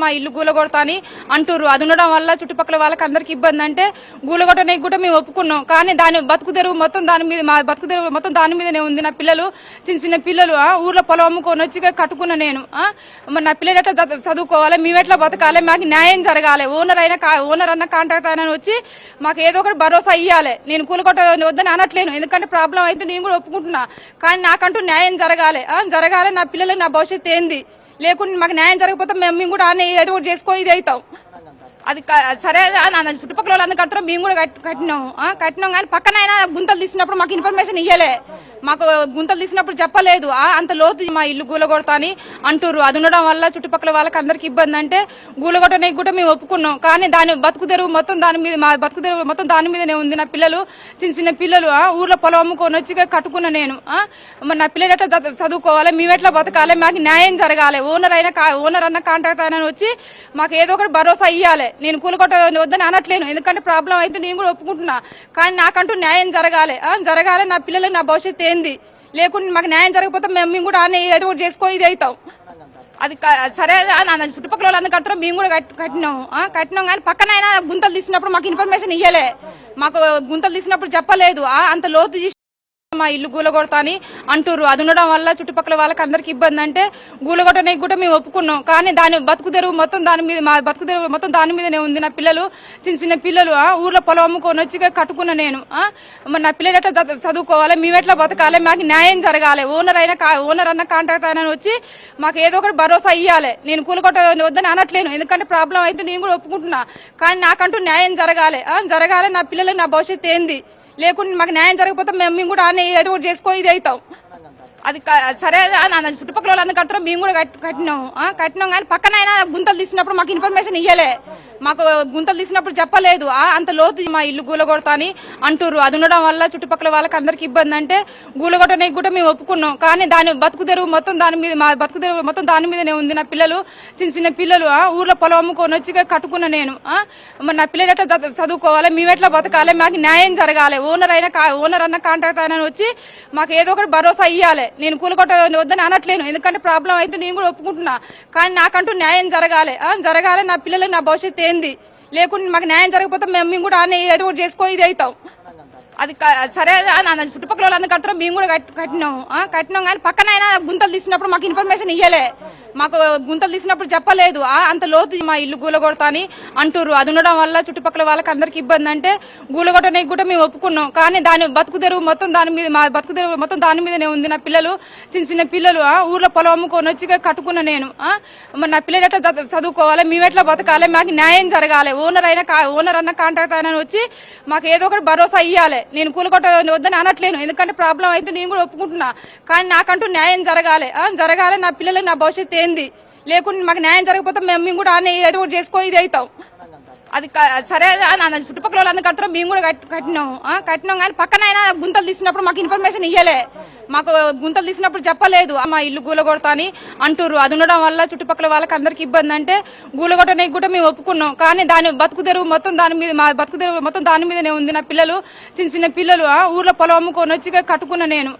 మా ఇల్లు గూలగొడతా అని అంటుర్రు. అది ఉండడం వల్ల చుట్టుపక్కల వాళ్ళకి అందరికి ఇబ్బంది. అంటే గూలగొట్టనే కూడా మేము ఒప్పుకున్నాం. కానీ దాని బతుకు తెరువు మొత్తం దాని మీద మా బతుకు తెరువు మొత్తం దాని మీదనే ఉంది. నా పిల్లలు చిన్న చిన్న పిల్లలు ఊర్లో పొలం అమ్ముకొని వచ్చి కట్టుకున్న నేను. మరి నా పిల్లలు ఎట్లా చదువు- చదువుకోవాలి? మేము ఎట్లా బతకాలి? మాకు న్యాయం జరగాలి. ఓనర్ అయినా ఓనర్ అన్న కాంట్రాక్టర్ అయినా వచ్చి మాకు ఏదో ఒకటి భరోసా ఇవ్వాలి నేను కూలగొట్ట వద్దని అనట్లేను. ఎందుకంటే ప్రాబ్లం అయితే నేను కూడా ఒప్పుకుంటున్నా. కానీ నాకంటూ న్యాయం జరగాలి. జరగాలి. నా పిల్లలు నా భవిష్యత్తు ఏంది? లేకుంటే మాకు న్యాయం జరగకపోతే మేము మేము కూడా ఆనే ఏదో ఒకటి చేసుకొని ఇది అవుతాం. అది సరే నా చుట్టుపక్కల వాళ్ళందరూ కట్టడం మేము కూడా కట్- కట్టినాం. ఆ, కట్టినాం కానీ పక్కన అయినా గుంతలు తీసినప్పుడు మాకు ఇన్ఫర్మేషన్ ఇయ్యలే. మాకు గుంతలు తీసినప్పుడు చెప్పలేదు. అంత లోతు మా ఇల్లు గూలగొడతా అని అంటుర్రు. అది ఉండడం వల్ల చుట్టుపక్కల వాళ్ళకి అందరికి ఇబ్బంది అంటే గూలగొట్టడానికి కూడా మేము ఒప్పుకున్నాం. కానీ దాని బతుకు తెరువు మొత్తం దాని మీద మా బతుకు తెరువు మొత్తం దాని మీదనే ఉంది. నా పిల్లలు చిన్న చిన్న పిల్లలు ఊర్లో పొలం అమ్ముకొని వచ్చి కట్టుకున్న నేను. మరి నా పిల్లలు ఎట్లా చదువు- చదువుకోవాలి? మేము ఎట్లా బతకాలి? మాకు న్యాయం జరగాలి. ఓనర్ అయినా కా- ఓనర్ అన్న కాంట్రాక్టర్ అయినా వచ్చి మాకు ఏదో ఒకటి భరోసా ఇవ్వాలి నేను కూలగొట్ట వద్దని అనట్లేను. ఎందుకంటే ప్రాబ్లం అయితే నేను కూడా ఒప్పుకుంటున్నా. కానీ నాకంటూ న్యాయం జరగాలి. జరగాలి. నా పిల్లలు నా భవిష్యత్తు ఏంది? లేకుంటే మాకు న్యాయం జరగకపోతే మేము మేము కూడా ఏదో ఒకటి చేసుకొని ఇది అవుతాం. అది సరే నా చుట్టుపక్కల వాళ్ళందరూ కట్టరు మేము కూడా కట్టినాం. ఆ, కట్టినాం కానీ పక్కన అయినా గుంతలు తీసినప్పుడు మాకు ఇన్ఫర్మేషన్ ఇయ్యలే. మాకు గుంతలు తీసినప్పుడు చెప్పలేదు. ఆ, అంత లోతు తీసి మా ఇల్లు గూలగొడతా అని అంటుర్రు. అది ఉండడం వల్ల చుట్టుపక్కల వాళ్ళకి అందరికి ఇబ్బంది అంటే గూలగొట్టడానికి కూడా మేము ఒప్పుకున్నాం. కానీ దాని బతుకు తెరువు మొత్తం దాని మీద మా బతుకు తెరువు మొత్తం దాని మీదనే ఉంది. నా పిల్లలు చిన్న చిన్న పిల్లలు ఊర్లో పొలం అమ్ముకొని వచ్చి కట్టుకున్న నేను. మరి నా పిల్లలు ఎట్లా చదువు- చదువుకోవాలి? మేము ఎట్లా బతకాలి? మాకు న్యాయం జరగాలి. ఓనర్ అయినా కా- ఓనర్ అన్న కాంట్రాక్టర్ అయినా వచ్చి మాకు ఏదో ఒకటి భరోసా ఇవ్వాలి నేను కూలగొట్ట వద్దని అనట్లేను. ఎందుకంటే ప్రాబ్లం అయితే నేను కూడా ఒప్పుకుంటున్నా. కానీ నాకంటూ న్యాయం జరగాలి. జరగాలి. నా పిల్లలు నా భవిష్యత్తు ఏంది? లేకుంటే మాకు న్యాయం జరగకపోతే మేము మేము కూడా అన్నీ ఏదో ఒకటి చేసుకొని ఇది అవుతాం. అది సరే నా చుట్టుపక్కల వాళ్ళందరూ కట్టడం మేము కూడా కట్టినాము. కట్టినాం కట్టినాం కానీ పక్కన అయినా గుంతలు తీసినప్పుడు మాకు ఇన్ఫర్మేషన్ ఇవ్వలే మాకు గుంతలు తీసినప్పుడు చెప్పలేదు. అంత లోతు మా ఇల్లు గూలగొడతా అని అంటుర్రు. అది ఉండడం వల్ల చుట్టుపక్కల వాళ్ళకి అందరికి ఇబ్బంది అంటే గూలగొట్టడానికి కూడా మేము ఒప్పుకున్నాం. కానీ దాని బతుకు తెరువు మొత్తం దాని మీద మా బతుకు తెరువు మొత్తం దాని మీదనే ఉంది. నా పిల్లలు చిన్న చిన్న పిల్లలు ఊర్లో పొలం అమ్ముకొని వచ్చి కట్టుకున్న నేను. మరి నా పిల్లలు ఎట్లా చదువు- చదువుకోవాలి? మేము ఎట్లా బతకాలి? మాకు న్యాయం జరగాలి. ఓనర్ అయినా కా- ఓనర్ అన్న కాంట్రాక్ట్ అయినా వచ్చి మాకు ఏదో ఒకటి భరోసా ఇవ్వాలి నేను కూలగొట్ట వద్దని అనట్లేను. ఎందుకంటే ప్రాబ్లం అయితే నేను కూడా ఒప్పుకుంటున్నా. కానీ నాకంటూ న్యాయం జరగాలి. జరగాలి. నా పిల్లలు నా భవిష్యత్తు ఏంది? లేకుంటే మాకు న్యాయం జరగకపోతే మేము మేము కూడా ఆనే ఏదో ఒకటి చేసుకొని ఇది అవుతాం. అది సరే ఆ నా చుట్టుపక్కల వాళ్ళందరూ కడతారు? మేము కూడా కట్- కట్టినాం. ఆ, కట్టినాం కానీ పక్కన అయినా గుంతలు తీసినప్పుడు మాకు ఇన్ఫర్మేషన్ ఇయ్యలే. మాకు గుంతలు తీసినప్పుడు చెప్పలేదు. అంత లోతు మా ఇల్లు గూలగొడతా అని అంటుర్రు. అది ఉండడం వల్ల చుట్టుపక్కల వాళ్ళకి అందరికి ఇబ్బంది అంటే గూలగొట్టడానికి కూడా మేము ఒప్పుకున్నాం. కానీ దాని బతుకు తెరువు మొత్తం దాని మీద మా బతుకు తెరువు మొత్తం దాని మీదనే ఉంది. నా పిల్లలు చిన్న చిన్న పిల్లలు ఊర్లో పొలం అమ్ముకొని వచ్చి కట్టుకున్న నేను. మరి నా పిల్లలు ఎట్లా చదువు- చదువుకోవాలి? మేము ఎట్లా బతకాలి? మాకు న్యాయం జరగాలి. ఓనర్ అయినా కా- ఓనర్ అన్న కాంట్రాక్టర్ అయినా వచ్చి మాకు ఏదో ఒకటి భరోసా ఇవ్వాలి నేను కూలగొట్ట వద్దని అనట్లేను. ఎందుకంటే ప్రాబ్లం అయితే నేను కూడా ఒప్పుకుంటున్నా. కానీ నాకంటూ న్యాయం జరగాలి. జరగాలి. నా పిల్లలు నా భవిష్యత్తు ఏంది? లేకుంటే మాకు న్యాయం జరగకపోతే మేము మేము కూడా ఏదో ఒకటి చేసుకొని ఇది అవుతాం. అది సరే చుట్టుపక్కల వాళ్ళందరూ కడతారు మేము కూడా కట్టినాము. కట్టినాం కట్టినాం కానీ పక్కన అయినా గుంతలు తీసినప్పుడు మాకు ఇన్ఫర్మేషన్ ఇయ్యలే. మాకు గుంతలు తీసినప్పుడు చెప్పలేదు అమ్మ మా ఇల్లు గూలగొడతాని అని అంటుర్రు. అది ఉండడం వల్ల చుట్టుపక్కల వాళ్ళకి అందరికి ఇబ్బంది అంటే గూలగొట్టడానికి కూడా మేము ఒప్పుకున్నాం. కానీ దాని బతుకు తెరువు మొత్తం దాని మీద మా బతుకు తెరువు మొత్తం దాని మీదనే ఉంది. నా పిల్లలు చిన్న చిన్న పిల్లలు ఊర్లో పొలం అమ్ముకొని వచ్చి కట్టుకున్న నేను.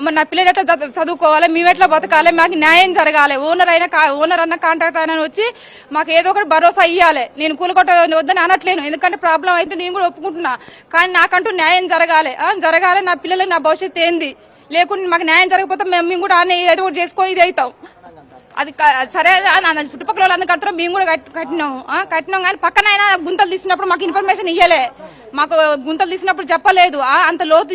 మరి నా పిల్లలు ఎట్లా చదువు- చదువుకోవాలి? మేము ఎట్లా బతకాలి? మాకు న్యాయం జరగాలి. ఓనర్ అయినా కా- ఓనర్ అన్న కాంట్రాక్టర్ అయినా వచ్చి మాకు ఏదో ఒకటి భరోసా ఇవ్వాలి నేను కూలగొట్ట వద్దని అనట్లేను. ఎందుకంటే ప్రాబ్లం అయితే నేను కూడా ఒప్పుకుంటున్నా. కానీ నాకంటూ న్యాయం జరగాలి. జరగాలి. నా పిల్లలు నా భవిష్యత్తు ఏంది? లేకుంటే మాకు న్యాయం జరగకపోతే మేము మేము కూడా ఆనే ఏదో ఒకటి చేసుకొని ఇది అవుతాం. అది సరే నాన్న నా చుట్టుపక్కల వాళ్ళందరూ కట్టడం మేము కూడా కట్- కట్టినాం. ఆ, కట్టినాం కానీ పక్కన అయినా గుంతలు తీసినప్పుడు మాకు ఇన్ఫర్మేషన్ ఇయ్యలే. మాకు గుంతలు తీసినప్పుడు చెప్పలేదు. ఆ, అంత లోతు